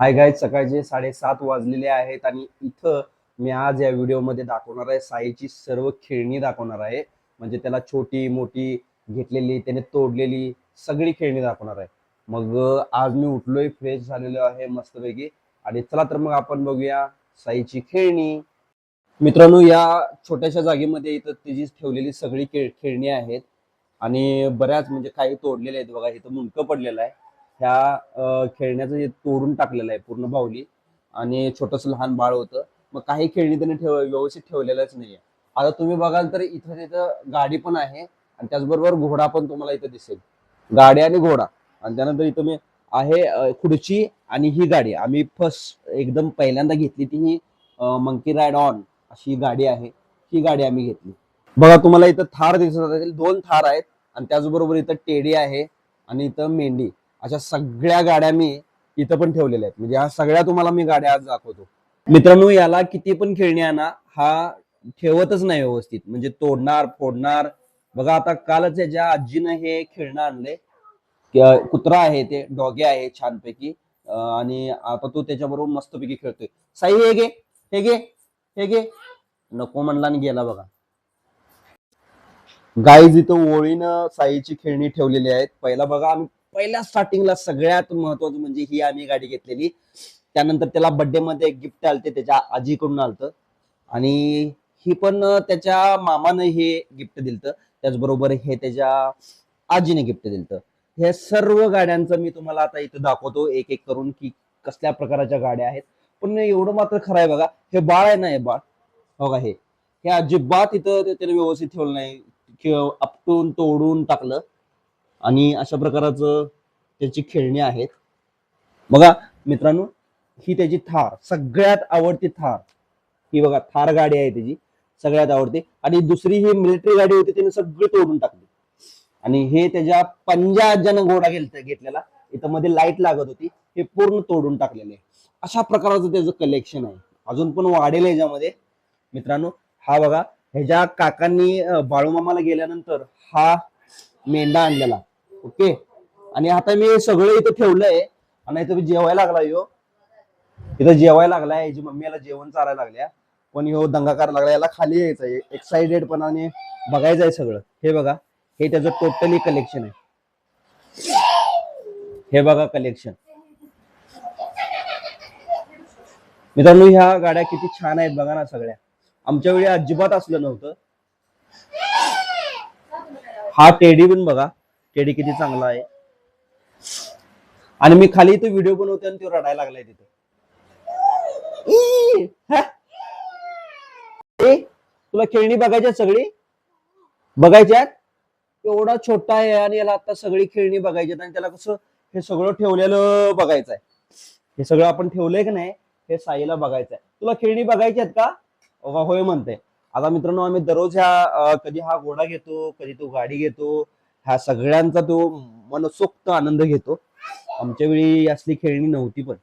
हाय गाय सकाळचे साडेसात वाजलेले आहेत आणि इथं मी आज या व्हिडिओमध्ये दाखवणार आहे साईची सर्व खेळणी दाखवणार आहे. म्हणजे त्याला छोटी मोठी घेतलेली त्याने तोडलेली सगळी खेळणी दाखवणार आहे. मग आज मी उठलोय फ्रेश झालेलो आहे मस्तपैकी. आणि चला तर मग आपण बघूया साईची खेळणी. मित्रांनो या छोट्याशा जागेमध्ये इथं तिची ठेवलेली सगळी खेळ खेळणी आहेत. आणि बऱ्याच म्हणजे काही तोडलेले आहेत बघा इथं मुंडकं पडलेलं आहे. ह्या खेळण्याचं जे तोडून टाकलेलं आहे पूर्ण बाहुली आणि छोटस लहान बाळ होतं मग काही खेळणी त्याने ठेव व्यवस्थित ठेवलेलंच नाहीये. आता तुम्ही बघाल तर इथं तिथं गाडी पण आहे आणि त्याचबरोबर घोडा पण तुम्हाला इथं दिसेल. गाडी आणि घोडा आणि त्यानंतर इथं मी आहे खुर्ची आणि ही गाडी. आम्ही फर्स्ट एकदम पहिल्यांदा घेतली ती ही मंकी राईड ऑन अशी ही गाडी आहे. ही गाडी आम्ही घेतली. बघा तुम्हाला इथं थार दिसत असेल दोन थार आहेत आणि त्याचबरोबर इथं टेडी आहे आणि इथं मेंढी. अशा सगळ्या गाड्या मी इथं पण ठेवलेल्या आहेत. म्हणजे ह्या सगळ्या तुम्हाला मी गाड्या आज दाखवतो. मित्रांनो याला किती पण खेळणी आणा हा ठेवतच नाही व्यवस्थित. म्हणजे तोडणार फोडणार. बघा आता कालच याच्या आजीनं हे खेळणं आणले. कुत्रा आहे ते डॉगे आहे छानपैकी. आणि आता तो त्याच्याबरोबर मस्तपैकी खेळतोय. साई हे गे हे गे हे गे नको म्हणला आणि गेला बघा. गाईज इथं ओळीनं साईची खेळणी ठेवलेली आहेत. पहिला बघा आम्ही पहिल्या स्टार्टिंगला सगळ्यात महत्वाचं म्हणजे ही आम्ही गाडी घेतलेली. त्यानंतर त्याला बर्थडे मध्ये गिफ्ट आलते त्याच्या आजीकडून आलतं. आणि ही पण त्याच्या मामानं हे गिफ्ट दिलतं. त्याचबरोबर हे त्याच्या आजीने गिफ्ट दिलतं. हे सर्व गाड्यांचं मी तुम्हाला आता इथं दाखवतो एक एक करून की कसल्या प्रकारच्या गाड्या आहेत. पण एवढं मात्र खरं आहे बघा हे बाळ आहे ना हे बाळ? हो बघा हे? हे अजिबात इथं ते- त्याने व्यवस्थित ठेवलं नाही. किंवा आपटून तोडून टाकलं. आणि अशा प्रकारचं त्याची खेळणी आहेत. बघा मित्रांनो ही त्याची थार सगळ्यात आवडती थार. ही बघा थार गाडी आहे त्याची सगळ्यात आवडती. आणि दुसरी ही मिलिटरी गाडी होती त्याने सगळी तोडून टाकली. आणि हे त्याच्या पंजाजन घोडा घेत घेतलेला. इथं मध्ये लाइट लागत होती हे पूर्ण तोडून टाकलेले. आहे अशा प्रकारचं त्याचं कलेक्शन आहे. अजून पण वाढेल याच्यामध्ये. मित्रांनो हा बघा ह्याच्या काकांनी बाळूमामाला गेल्यानंतर हा मेंढा आणलेला. ओके? आणि आता मी सगळं इथं ठेवलंय. आणि इथं मी जेवायला लागला यो हो. इथं जेवायला लागलाय. याची मम्मी याला जेवण चारायला लागल्या. पण हो दंगा करायला लागला याला खाली यायचा एक्साइटेड पणाने बघायचं आहे सगळं. हे बघा हे त्याचं टोटली कलेक्शन आहे. हे बघा कलेक्शन मित्रांनो ह्या गाड्या किती छान आहेत बघा ना सगळ्या. आमच्या वेळी अजिबात असलं नव्हतं. हा टेडी पण बघा. टेडी किती चांगला आहे? आणि मी खाली इथं व्हिडिओ बनवते आणि तो रडायला लागलाय तिथं. तुला खेळणी बघायची आहेत सगळी? बघायच्यात एवढा छोटा आहे आणि याला आता सगळी खेळणी बघायची आहेत आणि त्याला कसं हे सगळं ठेवलेलं बघायचं आहे हे सगळं आपण ठेवलंय की नाही हे साईला बघायचं आहे तुला खेळणी बघायची आहेत का? होय म्हणते. आता मित्रांनो आम्ही दररोज ह्या कधी हा घोडा घेतो कधी तो गाडी घेतो ह्या सगळ्यांचा तो मनसोक्त आनंद घेतो. आमच्या वेळी असली खेळणी नव्हती पण.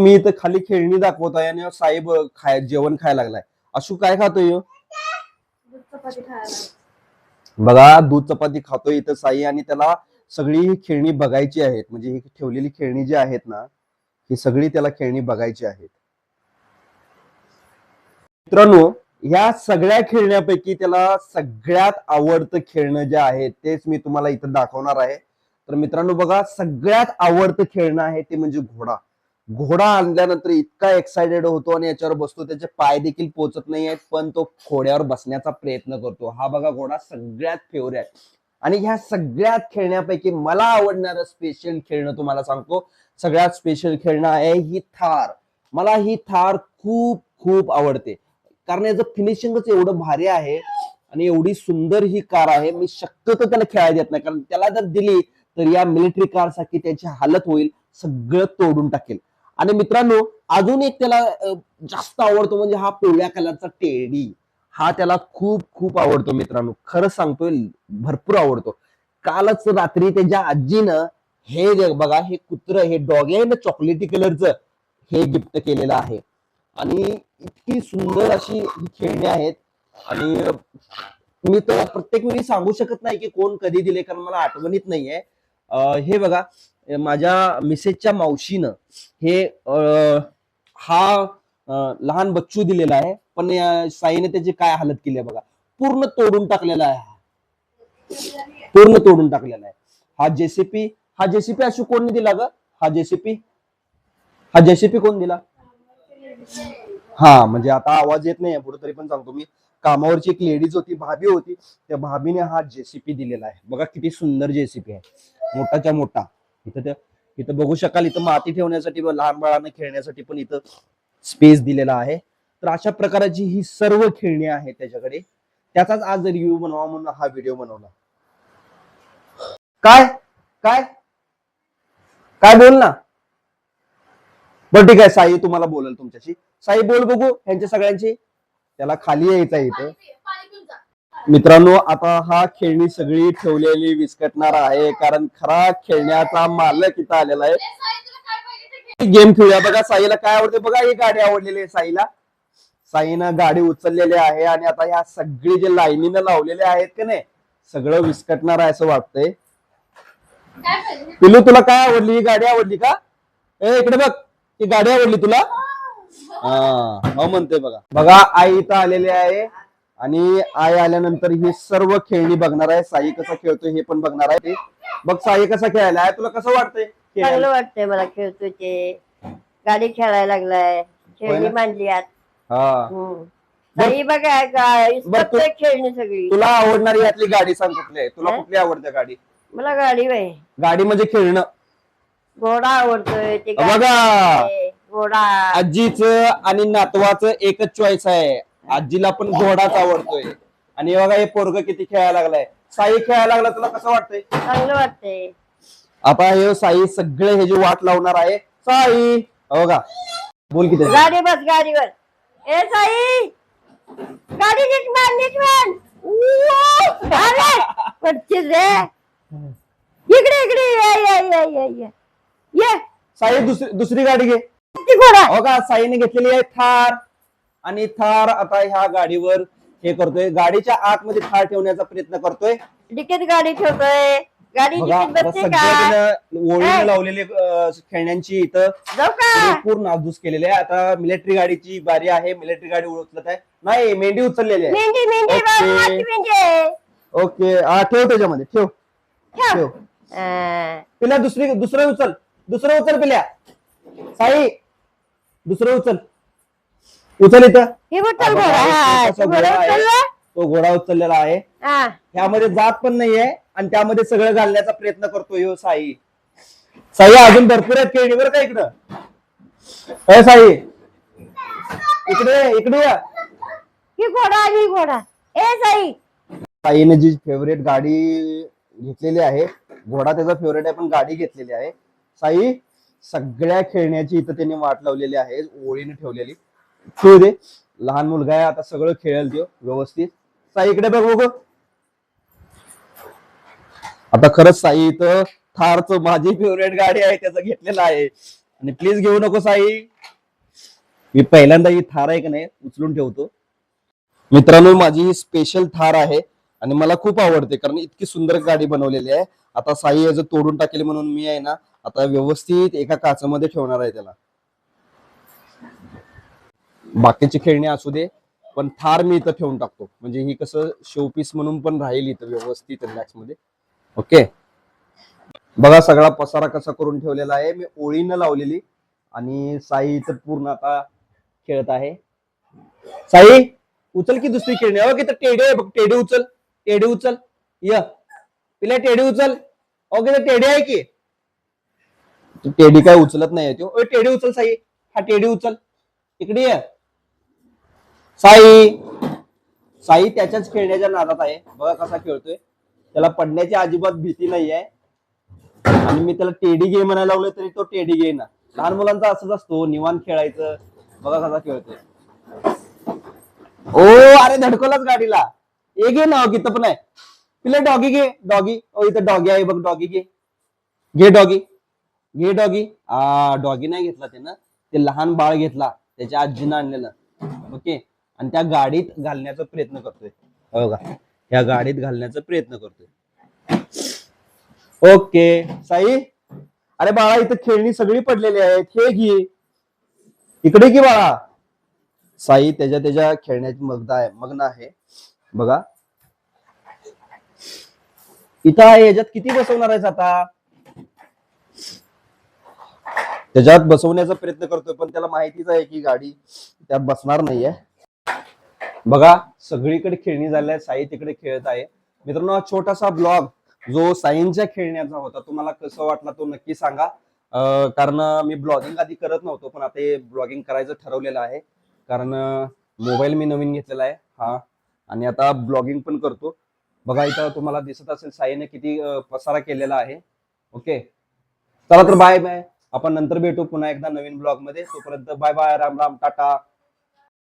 मी इथं खाली खेळणी दाखवत आहे आणि साहेब खाय जेवण खायला लागलाय. अशू काय खातोय ह्यो? बघा दूध चपाती खातोय इथं साई आणि त्याला सगळी ही खेळणी बघायची आहेत. म्हणजे ही ठेवलेली खेळणी जी आहेत ना ही सगळी त्याला खेळणी बघायची आहेत. मित्रांनो ह्या सगळ्या खेळण्यापैकी त्याला सगळ्यात आवडतं खेळणं जे आहे तेच मी तुम्हाला इथं दाखवणार आहे. तर मित्रांनो बघा सगळ्यात आवडतं खेळणं आहे ते म्हणजे घोडा. घोडा आणल्यानंतर इतका एक्साइटेड होतो आणि याच्यावर बसतो त्याचे पाय देखील पोचत नाही आहेत पण तो घोड्यावर बसण्याचा प्रयत्न करतो. हा बघा घोडा सगळ्यात फेवरेट आणि ह्या सगळ्यात खेळण्यापैकी मला आवडणारं स्पेशल खेळणं तुम्हाला सांगतो. सगळ्यात स्पेशल खेळणं आहे ही थार. मला ही थार खूप खूप आवडते. कारण याचं फिनिशिंगच एवढं भारी आहे आणि एवढी सुंदर ही कार आहे. मी शक्यतो त्याला खेळायला देत नाही. कारण त्याला जर दिली तर या मिलिटरी कारसारखी त्याची हालत होईल सगळं तोडून टाकेल. आणि मित्रांनो अजून एक त्याला जास्त आवडतो म्हणजे हा पिवळ्या कलरचा टेडी. हा त्याला खूप खूप आवडतो मित्रांनो. खरं सांगतोय भरपूर आवडतो. कालच रात्री त्याच्या आजीनं हे बघा हे कुत्र हे डॉग आहे ना चॉकलेटी कलरचं हे गिफ्ट केलेलं आहे. आणि इतकी सुंदर अशी खेळणी आहेत. आणि मी तर प्रत्येक वेळी सांगू शकत नाही की कोण कधी दिले कारण मला आठवणीत नाहीये. हे बघा माझ्या मिसेसच्या मावशीनं हे हा लहान बच्चू दिलेला आहे. पण या साईने त्याची काय हालत केली आहे बघा? पूर्ण तोडून टाकलेला आहे हा. पूर्ण तोडून टाकलेला आहे. हा जेसीपी हा जेसीपी अशी कोणी दिला ग? हा जेसीपी? हा जेसीपी कोण दिला? हा म्हणजे आता आवाज येत नाही पुढे तरी पण सांगतो मी. कामावरची एक लेडीज होती भाभी होती. त्या भाभीने हा जेसीपी दिलेला आहे. बघा किती सुंदर जेसीपी आहे. मोठाच्या मोठा. इथं त्या इथं बघू शकाल इथं माती ठेवण्यासाठी व लहान बाळांना खेळण्यासाठी पण इथं स्पेस दिलेला आहे. तर अशा प्रकारची ही सर्व खेळणी आहेत त्याच्याकडे. त्याचाच आज रिव्ह्यू बनवा म्हणून हा व्हिडिओ बनवला. काय? काय? काय बोल ना? बरं ठीक आहे साई तुम्हाला बोलेल तुमच्याशी. साई बोल बघू ह्यांच्या सगळ्यांची. त्याला खाली यायचं इथं. मित्रांनो आता हा खेळणी सगळी ठेवलेली विस्कटणार आहे कारण खरा खेळण्याचा मालक इथं आलेला आहे. गेम खेळूया. बघा साईला काय आवडते? बघा ही गाडी आवडलेली आहे साईला. साईनं गाडी उचललेली आहे आणि आता ह्या सगळी जे लाईनीनं लावलेले आहेत का नाही सगळं विस्कटणार आहे असं वाटतंय. पिलू तुला काय आवडली? ही गाडी आवडली का? ए इकडे बघ. ही गाडी आवडली तुला? हा हो म्हणते बघा. बघा आई इथं आलेली आहे. आणि आई आल्यानंतर ही सर्व खेळणी बघणार आहे. साई कसा खेळतोय हे पण बघणार आहे. बघ साई कसा खेळायला आहे. तुला कसं वाटतंय खेळायला? चांगलं वाटतंय मला खेळतोय ते गाडी खेळायला लागलाय. होय खेळणी ना? मांडली आत हा. हम्म. ताई बघा गा- बरं, तू- इस्कटतोय खेळणी सगळी. तुला आवडणारी यातली गाडी सांग कुठली आहे. तुला? कुठली आवडते गाडी? मला गाडी बाई. गाडी म्हणजे खेळणं. घोडा आवडतोय ते गाडी बघा. आवडते, घोडा. आजीच आणि नातवाचं एकच चॉईस आहे. आजीला पण घोडाच आवडतोय. आणि बघा हे पोरग किती खेळायला लागलाय. साई खेळायला लागला तुला कसं वाटतंय? चांगलं वाटतंय. आता हे साई सगळे हे जे वाट लावणार आहे साई हो का बोल किती गाडी बस गाडीवर. ए साई! गाडी नीट मान नीट मान अरे! रे. इकडे इकडे ये ये ये ये ये. ये. साई दुसरी दुसरी गाडी घे. ती घोडा. हो का साईने घेतलेली आहे थार. आणि थार आता ह्या गाडीवर हे करतोय. गाडीच्या आतमध्ये थार ठेवण्याचा प्रयत्न करतोय. डिकीत गाडी ठेवतोय. गाडी बघा डिकीत आता बसते सगळ्या का? तिनं ओळीने ए. लावलेले अं, खेळण्यांची इथं जाऊ का? पूर्ण नासधूस केलेली आहे. आता मिलिटरी गाडीची बारी आहे. मिलिटरी गाडी उचलत आहे. नाही मेंढी उचललेली आहे. मेंढी मेंढी ओके. बाबा, माझी मेंढी आहे. ओके. हा ठेव त्याच्यामध्ये. ठेव. ठेव. ठेव. अं, पिल्या दुसरी दुसरं उचल. दुसरं उचल पिल्या. साई दुसरं उचल. उचल इथं. हे घोडा हा, तू घोडा घोडा आहे. उचलला? तो घोडा उचललेला आहे. हा. ह्यामध्ये जात पण नाहीये आणि त्यामध्ये सगळं घालण्याचा प्रयत्न करतोय ह्यो साई. साई अजून भरपूर आहेत खेळणी बरं का इकडं? अय साई. इकडे ये, इकडे या. ही घोडा ही घोडा. ए साई. साईने जी फेवरेट गाडी घेतलेली आहे घोडा त्याचा फेवरेट आहे पण गाडी घेतलेली आहे. साई सगळ्या खेळण्याची इथं त्यांनी वाट लावलेली आहे ओळीने ठेवलेली. खेळू दे. लहान मुलगा आहे आता सगळं खेळेल तो व्यवस्थित. साई इकडे बघ बघ. आता खरंच साई इथं थारच माझी फेवरेट गाडी आहे त्याचं घेतलेलं आहे. आणि प्लीज घेऊ नको साई. मी पहिल्यांदा ही थार आहे का नाही उचलून ठेवतो. मित्रांनो माझी ही स्पेशल थार आहे आणि मला खूप आवडते कारण इतकी सुंदर गाडी बनवलेली आहे. आता साई याचं तोडून टाकेल म्हणून मी आहे ना आता व्यवस्थित एका काचामध्ये ठेवणार आहे त्याला. बाकीची खेळणी असू दे पण थार मी इथं ठेवून टाकतो. म्हणजे ही कसं शोपीस म्हणून पण राहील इथं व्यवस्थित रिलॅक्समध्ये. ओके बघा सगळा पसारा कसा करून ठेवलेला आहे. मी ओळीनं लावलेली आणि साई इथं पूर्ण आता खेळत आहे. साई उचल की दुसरी खेळणी? अहो की टेडी आहे बघ टेडी उचल टेडी उचल. य. तिला टेडी उचल. अहो की टेडी आहे की? टेडी काय उचलत नाही तो ओय, टेडी उचल साई. हा टेडी उचल. इकडे ये. साई. साई त्याच्याच खेळण्याच्या नादात आहे. बघा कसा खेळतोय. त्याला पडण्याची अजिबात भीती नाही आहे आणि मी त्याला टेडी गे म्हणायला लावलं तरी तो टेडी गे ना. लहान मुलांचा असंच असतो. निवान खेळायचं. बघा कसा खेळतोय. ओ अरे धडकवलाच गाडीला. एक गे ना तिथं पण आहे. पिले डॉगी घे डॉगी. ओ इथं डॉगी आहे बघ डॉगी घे घे डॉगी. घे डॉगी. आ डॉगी नाही घेतला त्यानं. ते लहान बाळ घेतला. त्याच्या आजीनं आणलेलं. ओके. आणि त्या गाडीत घालण्याचा प्रयत्न करतोय. हो का या गाडीत घालण्याचा प्रयत्न करतोय. ओके साई? अरे बाळा इथं खेळणी सगळी पडलेली आहेत. हे घे. इकडे की बाळा. साई त्याच्या त्याच्या खेळण्याची मग्न आहे मग्न आहे. बघा. इथं आहे याच्यात किती बसवणार आहेस आता? त्याच्यात बसवण्याचा प्रयत्न करतोय पण त्याला माहितीच आहे की गाडी त्यात बसणार नाहीये. बघा सगळीकडे खेळणी झाल्या आहे साई तिकडे खेळत आहे. मित्रांनो हा छोटासा ब्लॉग जो साईंच्या खेळण्याचा होता तुम्हाला कसं वाटला तो नक्की सांगा. कारण मी ब्लॉगिंग आधी करत नव्हतो पण आता हे ब्लॉगिंग करायचं ठरवलेलं आहे. कारण मोबाईल मी नवीन घेतलेला आहे हा. आणि आता ब्लॉगिंग पण करतो. बघा इथं तुम्हाला दिसत असेल साईने किती पसारा केलेला आहे. ओके? चला तर बाय बाय. आपण नंतर भेटू पुन्हा एकदा नवीन ब्लॉगमध्ये तोपर्यंत bye bye Ram Ram tata.